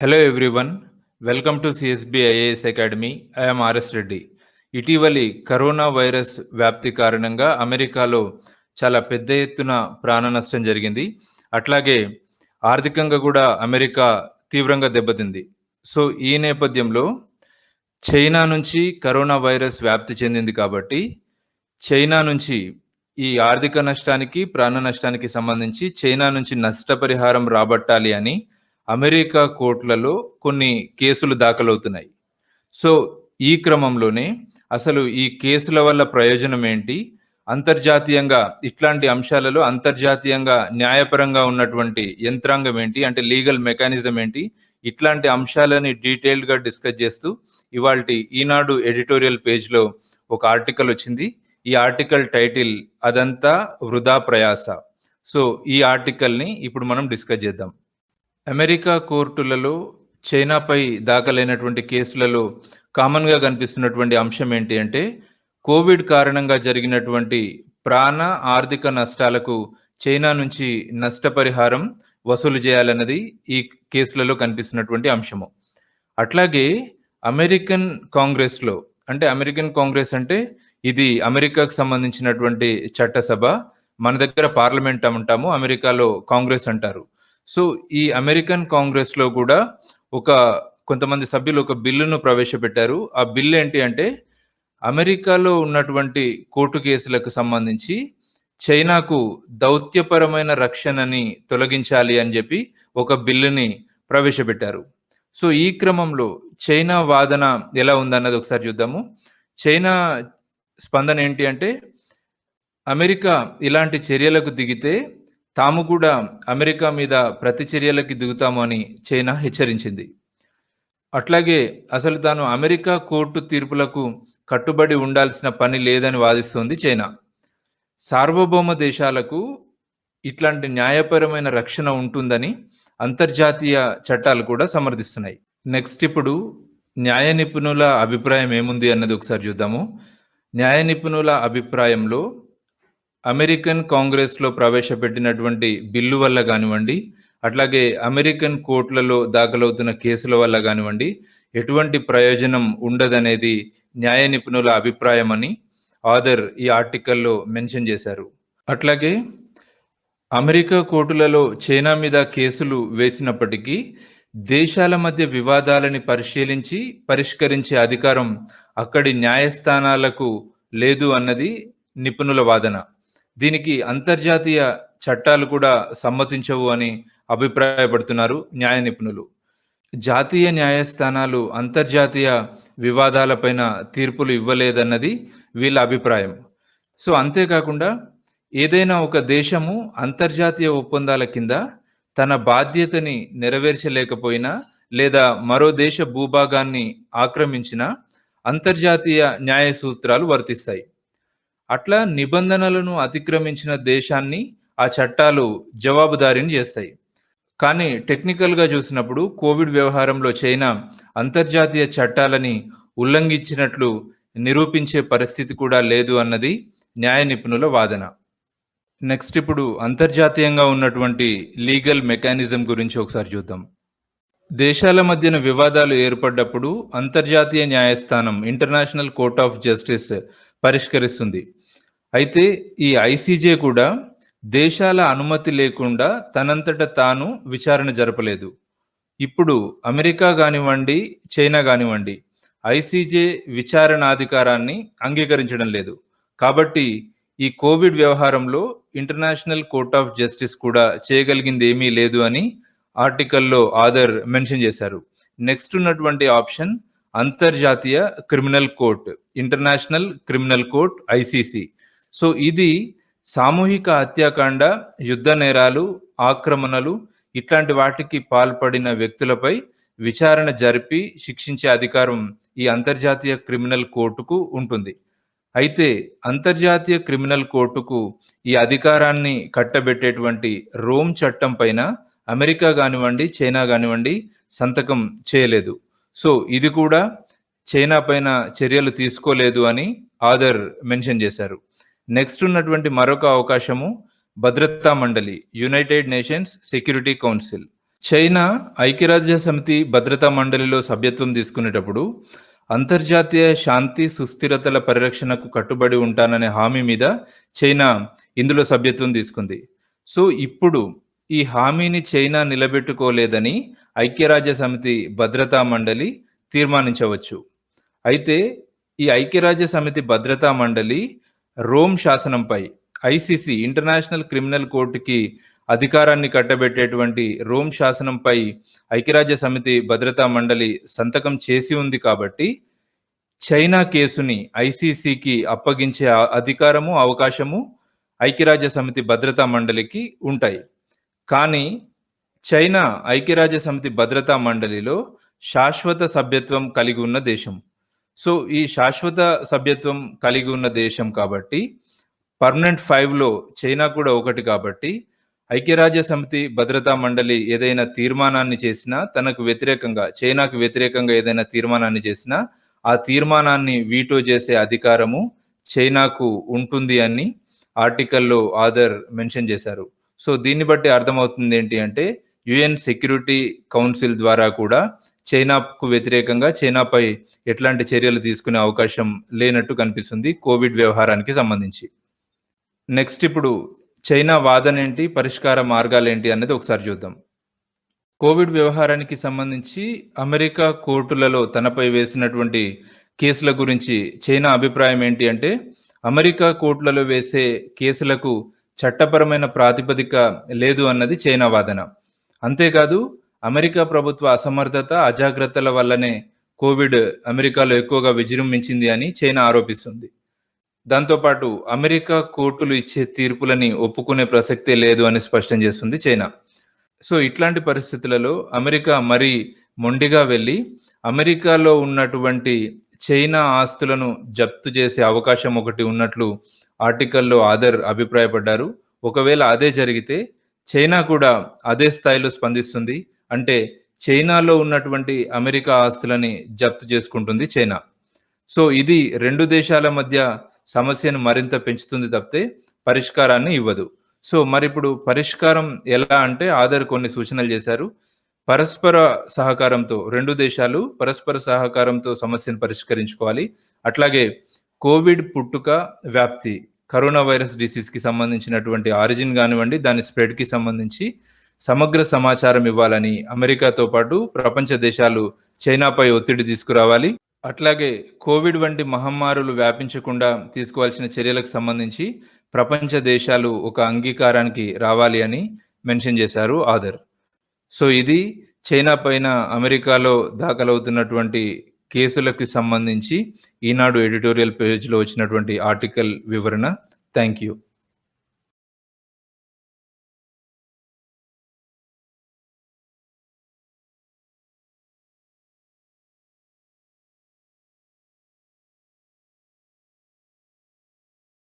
Hello everyone welcome to CSB IAS academy I'm RS Reddy ఇటీవలి corona virus వ్యాప్తి కారణంగా అమెరికాలో చాలా పెద్ద ఎత్తున ప్రాణ నష్టం జరిగింది. అట్లాగే ఆర్థికంగా కూడా అమెరికా తీవ్రంగా దెబ్బతింది. సో ఈ నేపథ్యంలో చైనా నుంచి కరోనా వైరస్ వ్యాప్తి చెందింది కాబట్టి చైనా నుంచి ఈ ఆర్థిక నష్టానికి ప్రాణ నష్టానికి సంబంధించి చైనా నుంచి నష్టపరిహారం రాబట్టాలి అని అమెరికా కోర్టులలో కొన్ని కేసులు దాఖలవుతున్నాయి. సో ఈ క్రమంలోనే అసలు ఈ కేసుల వల్ల ప్రయోజనం ఏంటి? అంతర్జాతీయంగా ఇట్లాంటి అంశాలలో అంతర్జాతీయంగా న్యాయపరంగా ఉన్నటువంటి యంత్రాంగం ఏంటి? అంటే లీగల్ మెకానిజం ఏంటి? ఇట్లాంటి అంశాలని డీటెయిల్డ్గా డిస్కస్ చేస్తూ ఇవాళ ఈనాడు ఎడిటోరియల్ పేజ్లో ఒక ఆర్టికల్ వచ్చింది. ఈ ఆర్టికల్ టైటిల్ అదంతా వృధా ప్రయాస. సో ఈ ఆర్టికల్ని ఇప్పుడు మనం డిస్కస్ చేద్దాం. అమెరికా కోర్టులలో చైనాపై దాఖలైనటువంటి కేసులలో కామన్గా కనిపిస్తున్నటువంటి అంశం ఏంటి అంటే కోవిడ్ కారణంగా జరిగినటువంటి ప్రాణ ఆర్థిక నష్టాలకు చైనా నుంచి నష్టపరిహారం వసూలు చేయాలన్నది ఈ కేసులలో కనిపిస్తున్నటువంటి అంశము. అట్లాగే అమెరికన్ కాంగ్రెస్లో అంటే అమెరికన్ కాంగ్రెస్ అంటే ఇది అమెరికాకు సంబంధించినటువంటి చట్టసభ మన దగ్గర పార్లమెంట్ అంటాము అమెరికాలో కాంగ్రెస్ అంటారు. సో ఈ అమెరికన్ కాంగ్రెస్లో కూడా ఒక కొంతమంది సభ్యులు ఒక బిల్లును ప్రవేశపెట్టారు. ఆ బిల్లు ఏంటి అంటే అమెరికాలో ఉన్నటువంటి కోర్టు కేసులకు సంబంధించి చైనాకు దౌత్యపరమైన రక్షణని తొలగించాలి అని చెప్పి ఒక బిల్లుని ప్రవేశపెట్టారు. సో ఈ క్రమంలో చైనా వాదన ఎలా ఉందన్నది ఒకసారి చూద్దాము. చైనా స్పందన ఏంటి అంటే అమెరికా ఇలాంటి చర్యలకు దిగితే తాము కూడా అమెరికా మీద ప్రతిచర్యలకి దిగుతాము అని చైనా హెచ్చరించింది. అట్లాగే అసలు తాను అమెరికా కోర్టు తీర్పులకు కట్టుబడి ఉండాల్సిన పని లేదని వాదిస్తోంది చైనా. సార్వభౌమ దేశాలకు ఇట్లాంటి న్యాయపరమైన రక్షణ ఉంటుందని అంతర్జాతీయ చట్టాలు కూడా సమర్థిస్తున్నాయి. నెక్స్ట్ ఇప్పుడు న్యాయ నిపుణుల అభిప్రాయం ఏముంది అన్నది ఒకసారి చూద్దాము. న్యాయ నిపుణుల అభిప్రాయంలో అమెరికన్ కాంగ్రెస్లో ప్రవేశపెట్టినటువంటి బిల్లు వల్ల కానివ్వండి అట్లాగే అమెరికన్ కోర్టులలో దాఖలవుతున్న కేసుల వల్ల కానివ్వండి ఎటువంటి ప్రయోజనం ఉండదనేది న్యాయ నిపుణుల అభిప్రాయం అని ఆదర్ ఈ ఆర్టికల్లో మెన్షన్ చేశారు. అట్లాగే అమెరికా కోర్టులలో చైనా మీద కేసులు వేసినప్పటికీ దేశాల మధ్య వివాదాలని పరిశీలించి పరిష్కరించే అధికారం అక్కడి న్యాయస్థానాలకు లేదు అన్నది నిపుణుల వాదన. దీనికి అంతర్జాతీయ చట్టాలు కూడా సమ్మతించవు అని అభిప్రాయపడుతున్నారు న్యాయ నిపుణులు. జాతీయ న్యాయస్థానాలు అంతర్జాతీయ వివాదాలపైన తీర్పులు ఇవ్వలేదన్నది వీళ్ళ అభిప్రాయం. సో అంతేకాకుండా ఏదైనా ఒక దేశము అంతర్జాతీయ ఒప్పందాల కింద తన బాధ్యతని నెరవేర్చలేకపోయినా లేదా మరో దేశ భూభాగాన్ని ఆక్రమించిన అంతర్జాతీయ న్యాయ సూత్రాలు వర్తిస్తాయి. అట్లా నిబంధనలను అతిక్రమించిన దేశాన్ని ఆ చట్టాలు జవాబుదారీని చేస్తాయి. కానీ టెక్నికల్గా చూసినప్పుడు కోవిడ్ వ్యవహారంలో చైనా అంతర్జాతీయ చట్టాలని ఉల్లంఘించినట్లు నిరూపించే పరిస్థితి కూడా లేదు అన్నది న్యాయ నిపుణుల వాదన. నెక్స్ట్ ఇప్పుడు అంతర్జాతీయంగా ఉన్నటువంటి లీగల్ మెకానిజం గురించి ఒకసారి చూద్దాం. దేశాల మధ్యన వివాదాలు ఏర్పడ్డప్పుడు అంతర్జాతీయ న్యాయస్థానం ఇంటర్నేషనల్ కోర్ట్ ఆఫ్ జస్టిస్ పరిష్కరిస్తుంది. అయితే ఈ ఐసీజే కూడా దేశాల అనుమతి లేకుండా తనంతట తాను విచారణ జరపలేదు. ఇప్పుడు అమెరికా కానివ్వండి చైనా కానివ్వండి ఐసీజే విచారణాధికారాన్ని అంగీకరించడం లేదు. కాబట్టి ఈ కోవిడ్ వ్యవహారంలో ఇంటర్నేషనల్ కోర్ట్ ఆఫ్ జస్టిస్ కూడా చేయగలిగింది ఏమీ లేదు అని ఆర్టికల్లో ఆదర్ మెన్షన్ చేశారు. నెక్స్ట్ ఉన్నటువంటి ఆప్షన్ అంతర్జాతీయ criminal court international criminal court ICC. So ఇది సామూహిక హత్యాకాండ యుద్ధ నేరాలు ఆక్రమణలు ఇట్లాంటి వాటికి పాల్పడిన వ్యక్తులపై విచారణ జరిపి శిక్షించే అధికారం ఈ అంతర్జాతీయ క్రిమినల్ కోర్టుకు ఉంటుంది. అయితే అంతర్జాతీయ క్రిమినల్ కోర్టుకు ఈ అధికారాన్ని కట్టబెట్టేటువంటి రోమ్ చట్టం పైన అమెరికా కానివ్వండి చైనా కానివ్వండి సంతకం చేయలేదు. సో ఇది కూడా చైనా పైన చర్యలు తీసుకోలేదు అని ఆదర్ మెన్షన్ చేశారు. నెక్స్ట్ ఉన్నటువంటి మరొక అవకాశము భద్రతా మండలి United Nations Security Council China ఐక్యరాజ్య సమితి భద్రతా మండలిలో సభ్యత్వం తీసుకునేటప్పుడు అంతర్జాతీయ శాంతి సుస్థిరతల పరిరక్షణకు కట్టుబడి ఉంటాననే హామీ మీద చైనా ఇందులో సభ్యత్వం తీసుకుంది. సో ఇప్పుడు ఈ హామీని చైనా నిలబెట్టుకోలేదని ఐక్యరాజ్య సమితి భద్రతా మండలి తీర్మానించవచ్చు. అయితే ఈ ఐక్యరాజ్య సమితి భద్రతా మండలి రోమ్ శాసనంపై ఐసిసి ఇంటర్నేషనల్ క్రిమినల్ కోర్టుకి అధికారాన్ని కట్టబెట్టేటువంటి రోమ్ శాసనంపై ఐక్యరాజ్య సమితి భద్రతా మండలి సంతకం చేసి ఉంది కాబట్టి చైనా కేసుని ఐసీసీకి అప్పగించే అధికారము అవకాశము ఐక్యరాజ్య సమితి భద్రతా మండలికి ఉంటాయి. కానీ చైనా ఐక్యరాజ్య సమితి భద్రతా మండలిలో శాశ్వత సభ్యత్వం కలిగి ఉన్న దేశం. సో ఈ శాశ్వత సభ్యత్వం కలిగి ఉన్న దేశం కాబట్టి పర్మనెంట్ ఫైవ్లో చైనా కూడా ఒకటి కాబట్టి ఐక్యరాజ్య సమితి భద్రతా మండలి ఏదైనా తీర్మానాన్ని చేసినా తనకు వ్యతిరేకంగా చైనాకు వ్యతిరేకంగా ఏదైనా తీర్మానాన్ని చేసినా ఆ తీర్మానాన్ని వీటో చేసే అధికారము చైనాకు ఉంటుంది అని ఆర్టికల్లో ఆదర్ మెన్షన్ చేశారు. సో దీన్ని బట్టి అర్థమవుతుంది ఏంటి అంటే యుఎన్ సెక్యూరిటీ కౌన్సిల్ ద్వారా కూడా చైనాకు వ్యతిరేకంగా చైనాపై ఎట్లాంటి చర్యలు తీసుకునే అవకాశం లేనట్టు కనిపిస్తుంది కోవిడ్ వ్యవహారానికి సంబంధించి. నెక్స్ట్ ఇప్పుడు చైనా వాదన ఏంటి పరిష్కార మార్గాలు ఏంటి అన్నది ఒకసారి చూద్దాం. కోవిడ్ వ్యవహారానికి సంబంధించి అమెరికా కోర్టులలో తనపై వేసినటువంటి కేసుల గురించి చైనా అభిప్రాయం ఏంటి అంటే అమెరికా కోర్టులలో వేసే కేసులకు చట్టపరమైన ప్రాతిపదిక లేదు అన్నది చైనా వాదన. అంతేకాదు అమెరికా ప్రభుత్వ అసమర్థత అజాగ్రత్తల వల్లనే కోవిడ్ అమెరికాలో ఎక్కువగా విజృంభించింది అని చైనా ఆరోపిస్తుంది. దాంతోపాటు అమెరికా కోర్టులు ఇచ్చే తీర్పులని ఒప్పుకునే ప్రసక్తే లేదు అని స్పష్టం చేస్తుంది చైనా. సో ఇట్లాంటి పరిస్థితులలో అమెరికా మరి మొండిగా వెళ్ళి అమెరికాలో ఉన్నటువంటి చైనా ఆస్తులను జప్తు చేసే అవకాశం ఒకటి ఉన్నట్లు ఆర్టికల్లో ఆదర్ అభిప్రాయపడ్డారు. ఒకవేళ అదే జరిగితే చైనా కూడా అదే స్థాయిలో స్పందిస్తుంది. అంటే చైనాలో ఉన్నటువంటి అమెరికా ఆస్తులని జప్తు చేసుకుంటుంది చైనా. సో ఇది రెండు దేశాల మధ్య సమస్యను మరింత పెంచుతుంది తప్పితే పరిష్కారాన్ని ఇవ్వదు. సో మరి ఇప్పుడు పరిష్కారం ఎలా అంటే ఆధార్ కొన్ని సూచనలు చేశారు. పరస్పర సహకారంతో రెండు దేశాలు పరస్పర సహకారంతో సమస్యను పరిష్కరించుకోవాలి. అట్లాగే కోవిడ్ పుట్టుక వ్యాప్తి కరోనా వైరస్ డిసీజ్కి సంబంధించినటువంటి ఆరిజిన్ కానివ్వండి దాని స్ప్రెడ్కి సంబంధించి సమగ్ర సమాచారం ఇవ్వాలని అమెరికాతో పాటు ప్రపంచ దేశాలు చైనాపై ఒత్తిడి తీసుకురావాలి. అట్లాగే కోవిడ్ వంటి మహమ్మారులు వ్యాపించకుండా తీసుకోవాల్సిన చర్యలకు సంబంధించి ప్రపంచ దేశాలు ఒక అంగీకారానికి రావాలి అని మెన్షన్ చేశారు ఆదర్. సో ఇది చైనా పైన అమెరికాలో దాఖలవుతున్నటువంటి కేసులకు సంబంధించి ఈనాడు ఎడిటోరియల్ పేజ్లో వచ్చినటువంటి ఆర్టికల్ వివరణ. Thank you